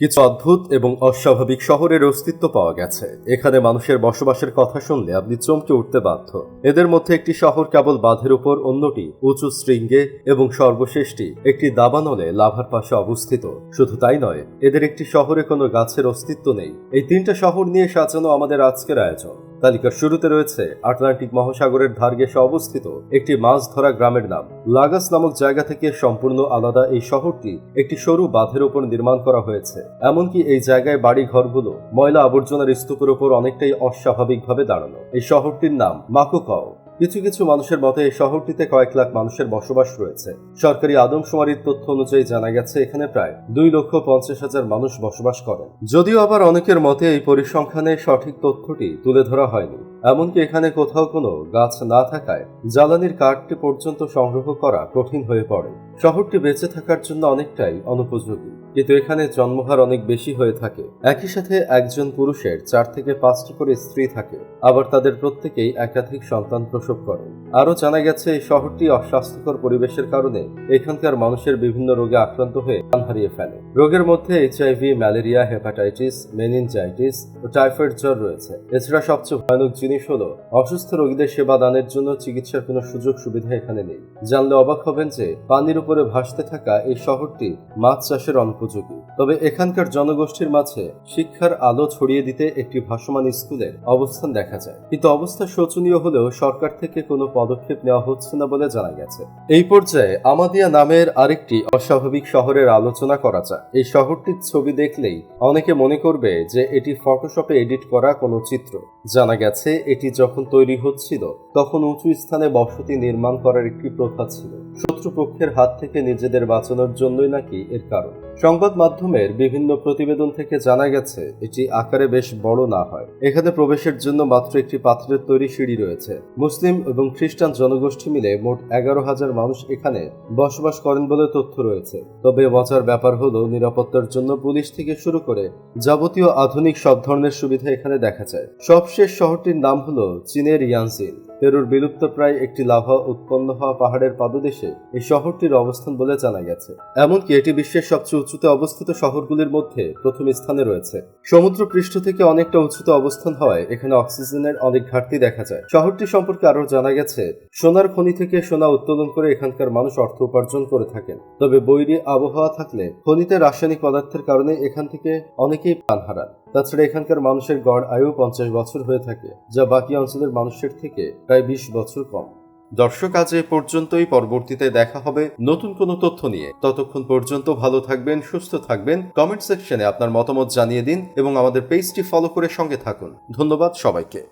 কিছু অদ্ভুত এবং অস্বাভাবিক শহরের অস্তিত্ব পাওয়া গেছে। এখানে মানুষের বসবাসের কথা শুনলে আপনি চমকে উঠতে বাধ্য। এদের মধ্যে একটি শহর কেবল বাঁধের উপর, অন্যটি উঁচু শৃঙ্গে এবং সর্বশেষটি একটি দাবানলে লাভার পাশে অবস্থিত। শুধু তাই নয়, এদের একটি শহরে কোনো গাছের অস্তিত্ব নেই। এই তিনটা শহর নিয়ে সাজানো আমাদের আজকের আয়োজন। তালিকার শুরুতে রয়েছে আটলান্টিক মহাসাগরের ধারগেসে অবস্থিত একটি মাছ ধরা গ্রামের নাম। লাগাস নামক জায়গা থেকে সম্পূর্ণ আলাদা এই শহরটি একটি সরু বাঁধের উপর নির্মাণ করা হয়েছে। এমনকি এই জায়গায় বাড়ি ঘরগুলো ময়লা আবর্জনার স্তূপের উপর অনেকটাই অস্বাভাবিকভাবে দাঁড়ানো। এই শহরটির নাম মাকুকাও। কিছু কিছু মানুষের মতে, এই শহরটিতে কয়েক লাখ মানুষের বসবাস রয়েছে। সরকারি আদমশুমারির তথ্য অনুযায়ী জানা গেছে, এখানে প্রায় দুই লক্ষ পঞ্চাশ হাজার মানুষ বসবাস করেন। যদিও আবার অনেকের মতে, এই পরিসংখ্যানে সঠিক তথ্যটি তুলে ধরা হয়নি। এমনকি এখানে কোথাও কোনো গাছ না থাকায় জ্বালানির কাঠটি পর্যন্ত সংগ্রহ করা কঠিন হয়ে পড়ে। শহরটি বেঁচে থাকার জন্য অনেকটাই অনুপযোগী। কিন্তু এখানে জন্মহার অনেক বেশি হয়ে থাকে। একই সাথে একজন পুরুষের চার থেকে পাঁচটি করে স্ত্রী থাকে। আবার তাদের প্রত্যেকেই একাধিক সন্তান প্রসব করে। আরও জানা গেছে, এই শহরটি অস্বাস্থ্যকর পরিবেশের কারণে এখানকার মানুষের বিভিন্ন রোগে আক্রান্ত হয়ে প্রাণ হারিয়ে ফেলে। রোগের মধ্যে এইচআইভি ম্যালেরিয়া, হেপাটাইটিস, মেনিনজাইটিস ও টাইফয়েড জ্বর রয়েছে। এছাড়া সবচেয়ে ভয়ানক জিনিস হলো অসুস্থ রোগীদের সেবা দানের জন্য চিকিৎসার কোনো সুযোগ সুবিধা এখানে নেই। জানলে অবাক হবেন যে পানির উপরে ভাসতে থাকা এই শহরটি মাছ চাষের অনুপযোগী। তবে এখানকার জনগোষ্ঠীর মাঝে শিক্ষার আলো ছড়িয়ে দিতে একটি ভাসমান স্কুলের অবস্থান দেখা যায়। কিন্তু অবস্থা শোচনীয় হলেও সরকার থেকে কোনো পদক্ষেপ নেওয়া হচ্ছে না বলে জানা গেছে। এই পর্যায়ে আমাদিয়া নামের আরেকটি অস্বাভাবিক শহরের আলোচনা করা যায় এই শহরটির ছবি দেখলেই অনেকে মনে করবে যে এটি ফটোশপে এডিট করা কোনো চিত্র। জানা গেছে, এটি যখন তৈরি হচ্ছিল, তখন উঁচু স্থানে বসতি নির্মাণ করার একটি প্রথা ছিল। শত্রুপক্ষের হাত থেকে নিজেদের বাঁচানোর জন্যই নাকি এর কারণ? সংবাদ মাধ্যমের বিভিন্ন প্রতিবেদন থেকে জানা গেছে, এটি আকারে বেশ বড় না হয়। এখানে প্রবেশের জন্য মাত্র একটি পাথরের তৈরি সিঁড়ি রয়েছে। মুসলিম এবং খ্রিস্টান জনগোষ্ঠী মিলে মোট এগারো হাজার মানুষ এখানে বসবাস করেন বলে তথ্য রয়েছে। তবে মজার ব্যাপার হলো, নিরাপত্তার জন্য পুলিশ থেকে শুরু করে যাবতীয় আধুনিক সব ধরনের সুবিধা এখানে দেখা যায়। সবশেষ শহরটির নাম হলো চীনের ইয়ানজিন পেরুর বিলুপ্ত প্রায় একটি লাভা উৎপন্ন হওয়া পাহাড়ের পাদদেশে এই শহরটির অবস্থান বলে জানা গেছে। এমনকি এটি বিশ্বের সবচেয়ে উঁচুতে অবস্থিত শহরগুলির মধ্যে প্রথম স্থানে রয়েছে। সমুদ্র পৃষ্ঠ থেকে অনেকটা উঁচুতে অবস্থান হওয়ায় এখানে অক্সিজেনের অনেক ঘাটতি দেখা যায়। শহরটি সম্পর্কে আরও জানা গেছে, সোনার খনি থেকে সোনা উত্তোলন করে এখানকার মানুষ অর্থ উপার্জন করে থাকেন। তবে বৈরী আবহাওয়া থাকলে খনিতে রাসায়নিক পদার্থের কারণে এখান থেকে অনেকেই প্রাণ হারান। তাছাড়া এখানকার মানুষের গড় আয়ু পঞ্চাশ বছর হয়ে থাকে, যা বাকি অঞ্চলের মানুষের থেকে প্রায় বিশ বছর কম। দর্শক, আজ এ পর্যন্তই। পরবর্তীতে দেখা হবে নতুন কোনো তথ্য নিয়ে। ততক্ষণ পর্যন্ত ভালো থাকবেন, সুস্থ থাকবেন। কমেন্ট সেকশনে আপনার মতামত জানিয়ে দিন এবং আমাদের পেজটি ফলো করে সঙ্গে থাকুন। ধন্যবাদ সবাইকে।